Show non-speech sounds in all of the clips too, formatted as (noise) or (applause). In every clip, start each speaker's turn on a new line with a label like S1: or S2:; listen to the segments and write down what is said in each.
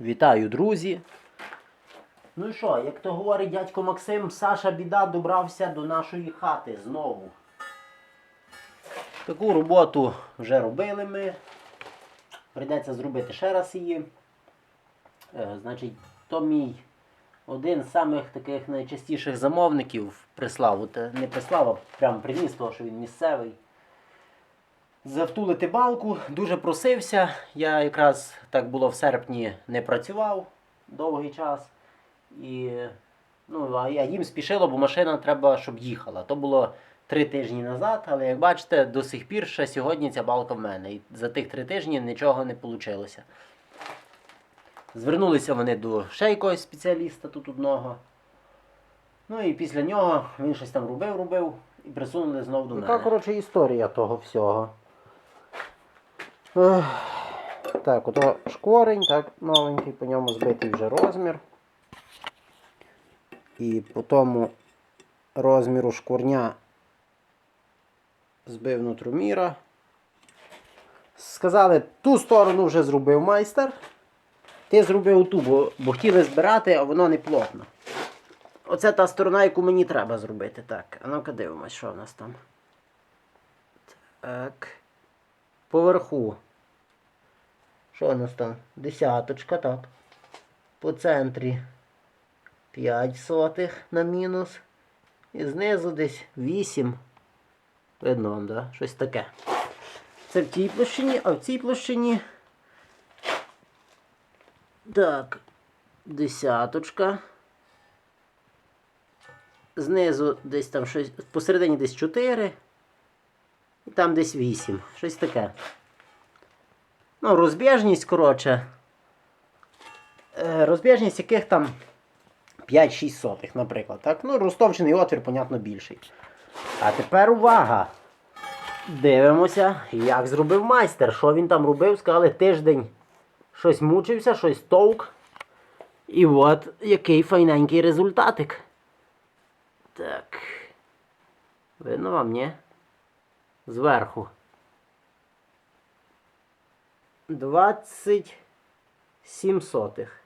S1: Вітаю, друзі. Ну і що, як то говорить дядько Максим, Саша біда добрався до нашої хати знову. Таку роботу вже робили ми. Прийдеться зробити ще раз її. Е, значить, то мій один з самих таких найчастіших замовників прислав. От, е, не прислав, а прямо приніс, того, що він місцевий. Завтулити балку, дуже просився. Я якраз так було в серпні не працював довгий час. І ну, а я їм спішило, бо машина треба, щоб їхала. То було три тижні назад, але як бачите, до сих пір ще сьогодні ця балка в мене. І за тих три тижні нічого не вийшло. Звернулися вони до ще якогось спеціаліста тут одного. Ну і після нього він щось там робив, робив і присунули знову до мене.
S2: Яка, коротше, історія того всього. Так, ото шкворень, так, новенький, по ньому збитий вже розмір. І по тому розміру шкурня збив нутруміра. Сказали, ту сторону вже зробив майстер. Ти зробив ту, бо, бо хотіли збирати, а воно не плотно. Оце та сторона, яку мені треба зробити. Так, а ну-ка дивимось, що в нас там. Так. Поверху. Що у нас там? Десяточка, так. По центрі 5 сотих на мінус. І знизу десь 8. Видно вам, да? Щось таке. Це в тій площині, а в цій площині. Так. Десяточка. Знизу десь там щось. Посередині десь 4. І там десь 8. Щось таке. Ну, розбіжність, коротше. Е, Розбіжність яких там 5-6 сотих, наприклад. Так? Ну, розтовчений отвір, понятно, більший. А тепер увага! Дивимося, як зробив майстер. Що він там робив? Сказали, тиждень щось мучився, щось товк. І от який файненький результатик. Так. Видно вам, ні? Зверху. 27 сотих.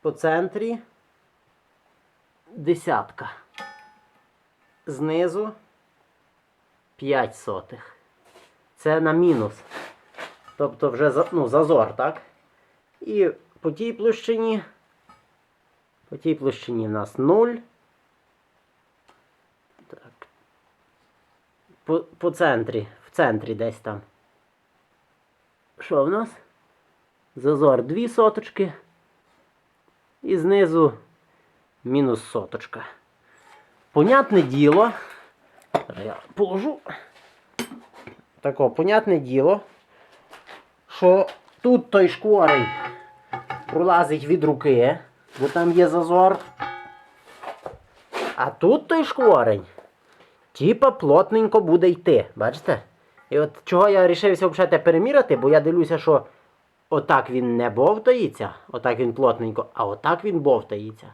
S2: По центрі десятка. Знизу 5 сотих. Це на мінус. Тобто вже ну, зазор, так? І по тій площині. По тій площині в нас 0. Так. По, по центрі. В центрі десь там. Що в нас? Зазор 2 соточки. І знизу мінус соточка. Понятне діло. Я положу. Тако, понятне діло, що тут той шкворень пролазить від руки, бо там є зазор. А тут той шкворень, типа плотненько буде йти. Бачите? І от чого я вирішився взагалі переміряти, бо я дивлюся, що отак він не бовтається, отак він плотненько, а отак він бовтається.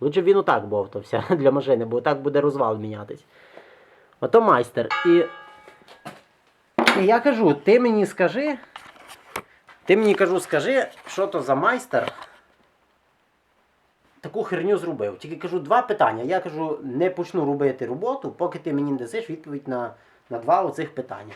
S2: Лучше б він отак бовтався (laughs) для машини, бо отак буде розвал мінятись. Ото майстер. І, і я кажу, ти мені скажи, ти мені кажу, скажи, що то за майстер таку херню зробив. Тільки кажу два питання. Я кажу, не почну робити роботу, поки ти мені не дасиш відповідь на, на два оцих питання.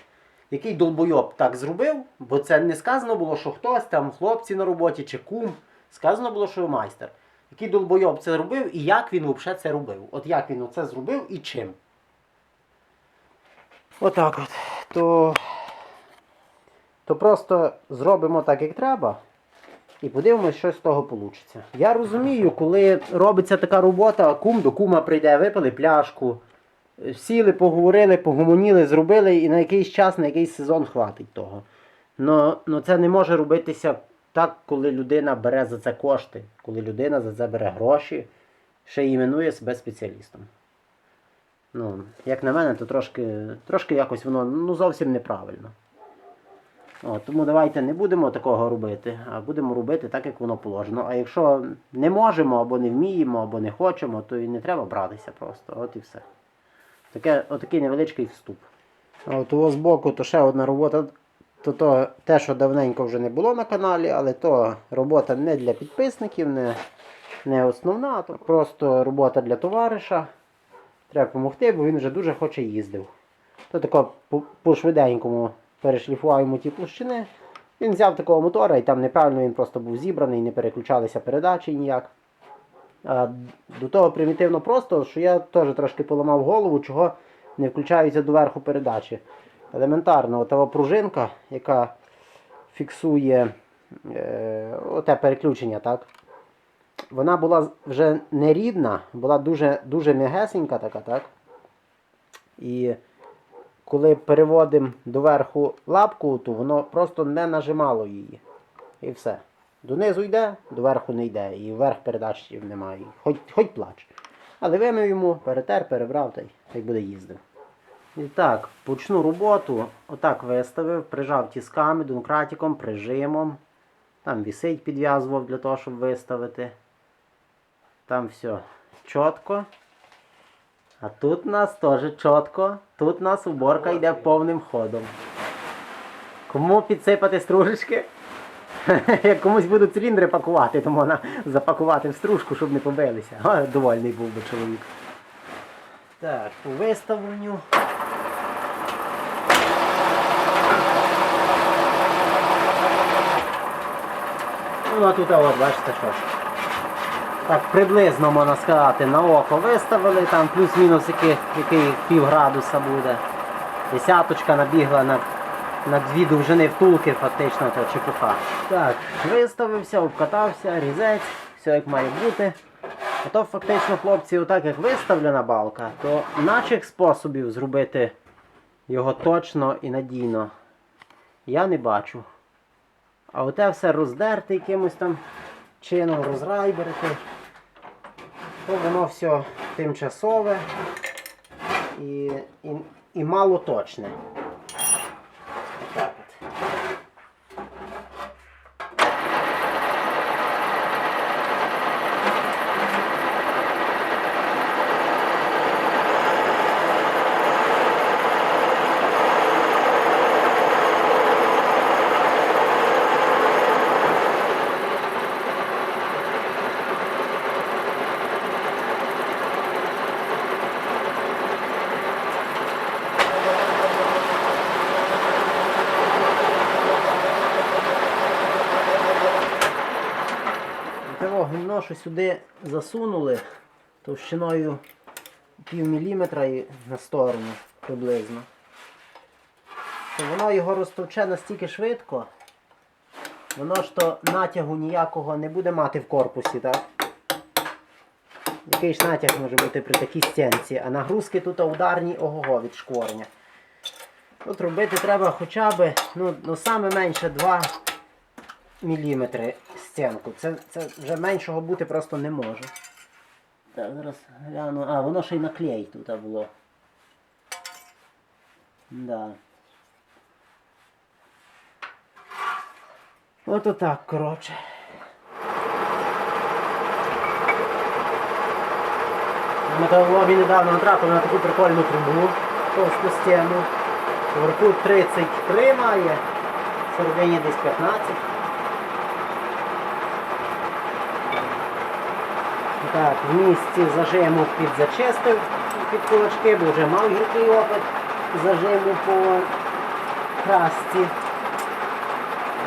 S2: Який долбойоб так зробив, бо це не сказано було, що хтось там, хлопці на роботі чи кум. Сказано було, що майстер. Який долбойоб це робив і як він взагалі це робив. От як він це зробив і чим. Отак от. То, то просто зробимо так, як треба. І подивимось, що з того вийде. Я розумію, коли робиться така робота, кум до кума прийде, випили пляшку, сіли, поговорили, погомоніли, зробили і на якийсь час, на якийсь сезон хватить того. Но, но це не може робитися так, коли людина бере за це кошти, коли людина за це бере гроші, ще іменує себе спеціалістом. Ну, як на мене, то трошки, трошки якось воно ну, зовсім неправильно. О, тому давайте не будемо такого робити, а будемо робити так, як воно положено. А якщо не можемо, або не вміємо, або не хочемо, то і не треба братися просто. От і все. Таке, отакий невеличкий вступ. А от у вас збоку то ще одна робота то, то те, що давненько вже не було на каналі, але то робота не для підписників, не, не основна, то просто робота для товариша. Треба допомогти, бо він вже дуже хоче їздив. То тако по, по швиденькому перешліфував йому ті площини. Він взяв такого мотора і там неправильно він просто був зібраний, не переключалися передачі ніяк. До того примітивно просто, що я теж трошки поламав голову, чого не включаються доверху передачі. Елементарно, отава пружинка, яка фіксує е, оте переключення, так? Вона була вже не рідна, була дуже, дуже м'ягесенька така, так? І коли переводимо доверху лапку, то воно просто не нажимало її. І все. Донизу йде, доверху не йде. І вверх передач немає. Хоч, хоч плач. Але вимив йому, перетер, перебрав та й та й буде їздив. І так, почну роботу. Отак виставив, прижав тісками, донкратиком, прижимом. Там вісить підв'язував для того, щоб виставити. Там все чітко. А тут у нас теж чітко. Тут у нас уборка йде повним ходом. Кому підсипати стружечки? (laughs) Як комусь будуть циліндри пакувати, то можна запакувати в стружку, щоб не побилися. А, довольний був би чоловік. Так, по виставленню. Ну, а тут, от, бачите, що. Так, приблизно можна сказати, на око виставили, там плюс-мінус який, який пів градуса буде. Десяточка набігла на, на дві довжини втулки, фактично, то чепуха. Так, виставився, обкатався, різець, все як має бути. А то фактично, хлопці, отак як виставлена балка, то наших способів зробити його точно і надійно я не бачу. А оте все роздерти якимось там чином, розрайберити, то воно все тимчасове і, і, і мало точне. Отак от. Того гімно, що сюди засунули товщиною пів міліметра на сторону приблизно. То воно його розтовче настільки швидко, воно ж то натягу ніякого не буде мати в корпусі, так? Який ж натяг може бути при такій стінці, а нагрузки тут ударні ого-го від шкворення. Тут робити треба хоча б, ну, ну саме менше 2 міліметри стінку. Це, це вже меншого бути просто не може. Так, зараз гляну. А, воно ще й наклей тут було. Да. От отак, коротше. Металоломі недавно натрапив на таку прикольну трубу товсту стіну. Вверху 33 має, середині десь 15. Так, в місці зажиму підзачистив під кулачки, бо вже мав гіркий опит зажиму по красці.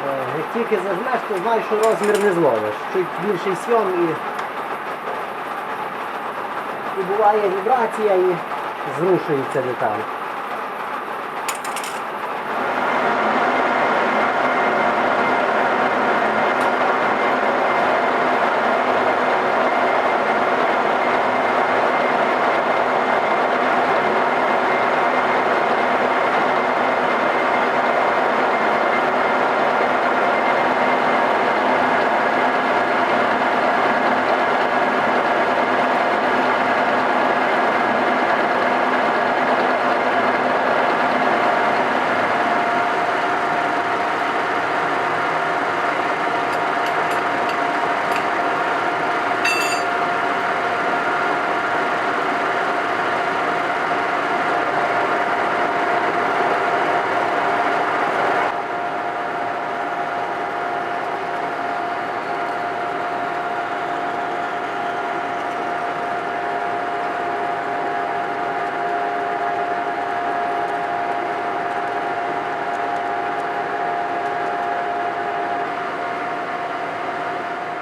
S2: Е, Як тільки зажмеш, то знаєш, що розмір не зловиш. Чуть більший сйом і, і буває вібрація і зрушується деталь.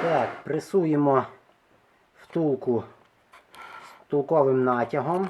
S2: Так, пресуємо втулку втулковим натягом.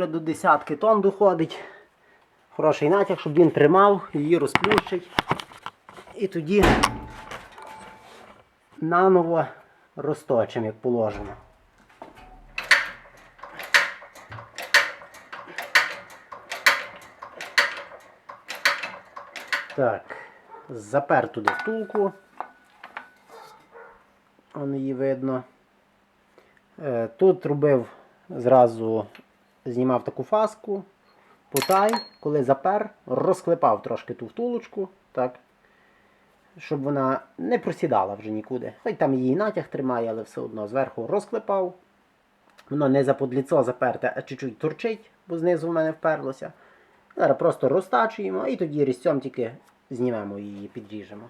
S2: Вже до десятки тонн доходить. Хороший натяг, щоб він тримав, її розплющить. І тоді наново розточимо, як положено. Так, запер туди втулку. Вон її видно. Е, Тут робив зразу знімав таку фаску, потай, коли запер, розклепав трошки ту втулочку, так, щоб вона не просідала вже нікуди. Хоч там її натяг тримає, але все одно зверху розклепав. Воно не заподліцо заперте, а чуть-чуть турчить, бо знизу в мене вперлося. Зараз просто розтачуємо і тоді різцем тільки знімемо її, підріжемо.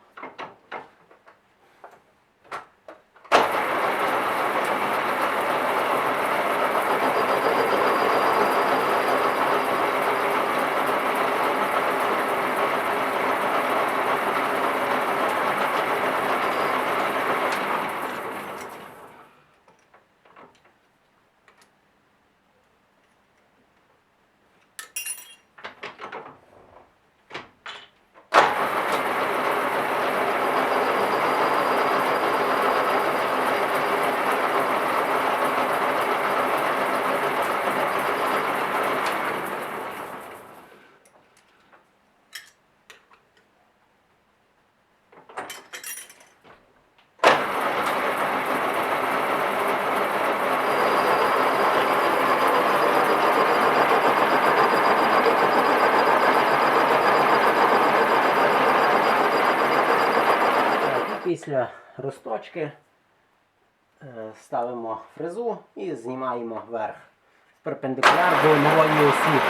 S2: Так, і після розточки е, ставимо фрезу і знімаємо верх перпендикуляр до нової осі.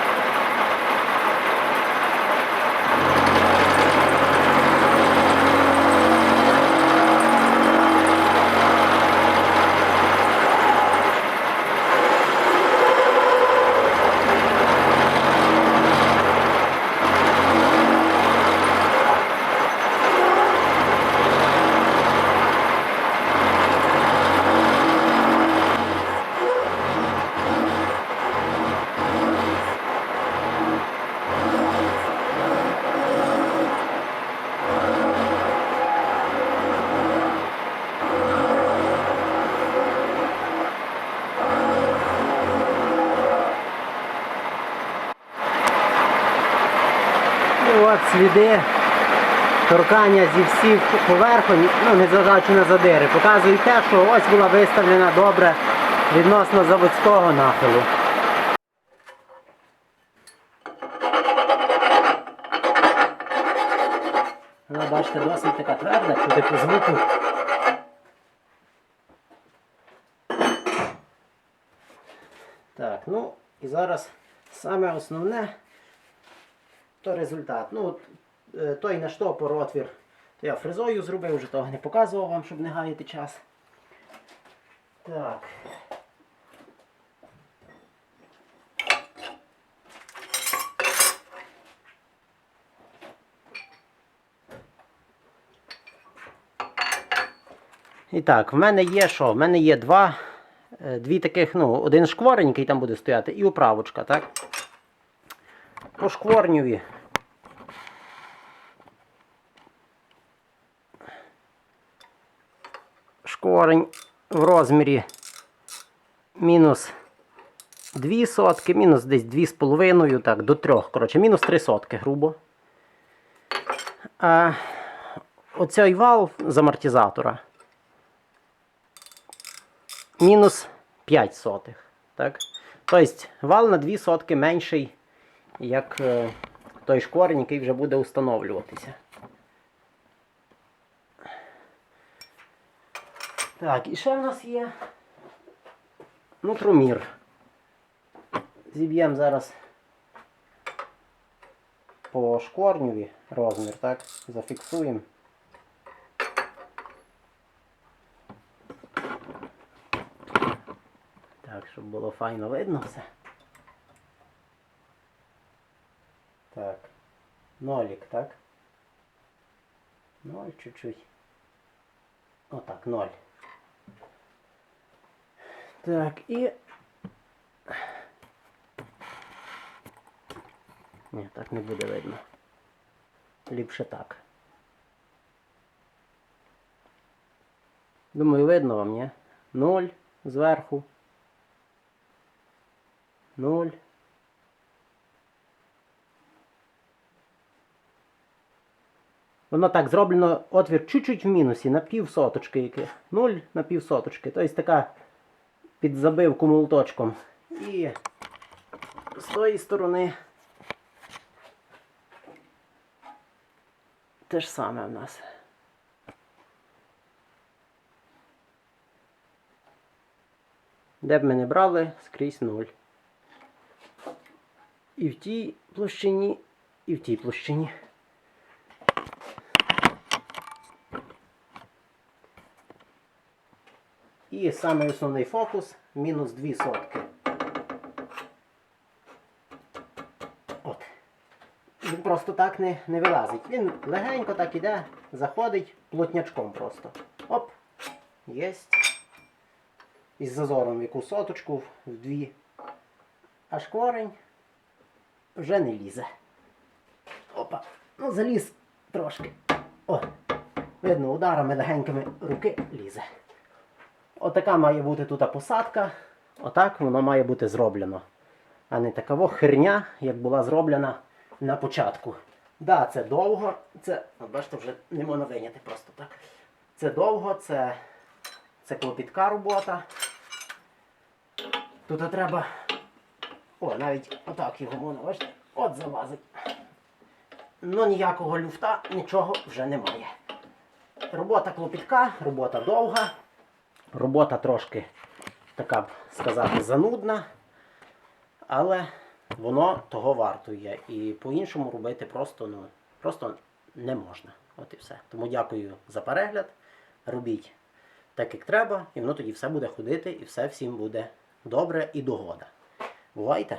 S2: Сліди торкання зі всіх поверхонь, ну незважаючи на задири, показують те, що ось була виставлена добре відносно заводського нахилу. Вона, бачите, досить така тверда, чути по звуку. Так, ну і зараз саме основне то результат. Ну, е, той на штопор отвір, то я фрезою зробив, вже того не показував вам, щоб не гаяти час. Так. І так, в мене є що? В мене є два, е, дві таких, ну, один шкворенький там буде стояти і оправочка, так? По. Шкворень в розмірі мінус 2 сотки, мінус десь 2,5, так, до 3, коротше, мінус 3 сотки, грубо. А оцей вал з амортизатора мінус 5 сотих. Так? Тобто вал на 2 сотки менший, як е, той шкворень, який вже буде встановлюватися. Так, і ще в нас є нутромір. Зіб'ємо зараз по шкворневі розмір, так? Зафіксуємо. Так, щоб було файно видно все. Так. Нолік, так? Ноль чуть-чуть. Отак, ноль. Так, і. Ні, так не буде видно. Ліпше так. Думаю, видно вам, ні? Ноль зверху. Ноль. Воно так зроблено отвір чуть-чуть в мінусі, на пів соточки. яке. Нуль на пів соточки. Тобто така під забивку молоточком. І з тої сторони те ж саме в нас. Де б ми не брали, скрізь нуль. І в тій площині, і в тій площині. І самий основний фокус мінус 2 сотки. От. Він просто так не, не вилазить. Він легенько так іде, заходить плотнячком просто. Оп! Єсть. Із зазором в яку соточку, в дві. Аж корень вже не лізе. Опа. Ну, заліз трошки. О, видно, ударами легенькими руки лізе. Отака має бути тут посадка. Отак воно має бути зроблено. А не такова херня, як була зроблена на початку. Да, це довго, це, бачите, вже не можна виняти просто так. Це довго, це, це клопітка робота. Тут треба. О, навіть отак його можна, бачите, от залазить. Ну ніякого люфта, нічого вже немає. Робота клопітка, робота довга. Робота трошки, така б сказати, занудна, але воно того вартує. І по-іншому робити просто, ну, просто не можна. От і все. Тому дякую за перегляд. Робіть так, як треба, і воно тоді все буде ходити, і все всім буде добре і догода. Бувайте!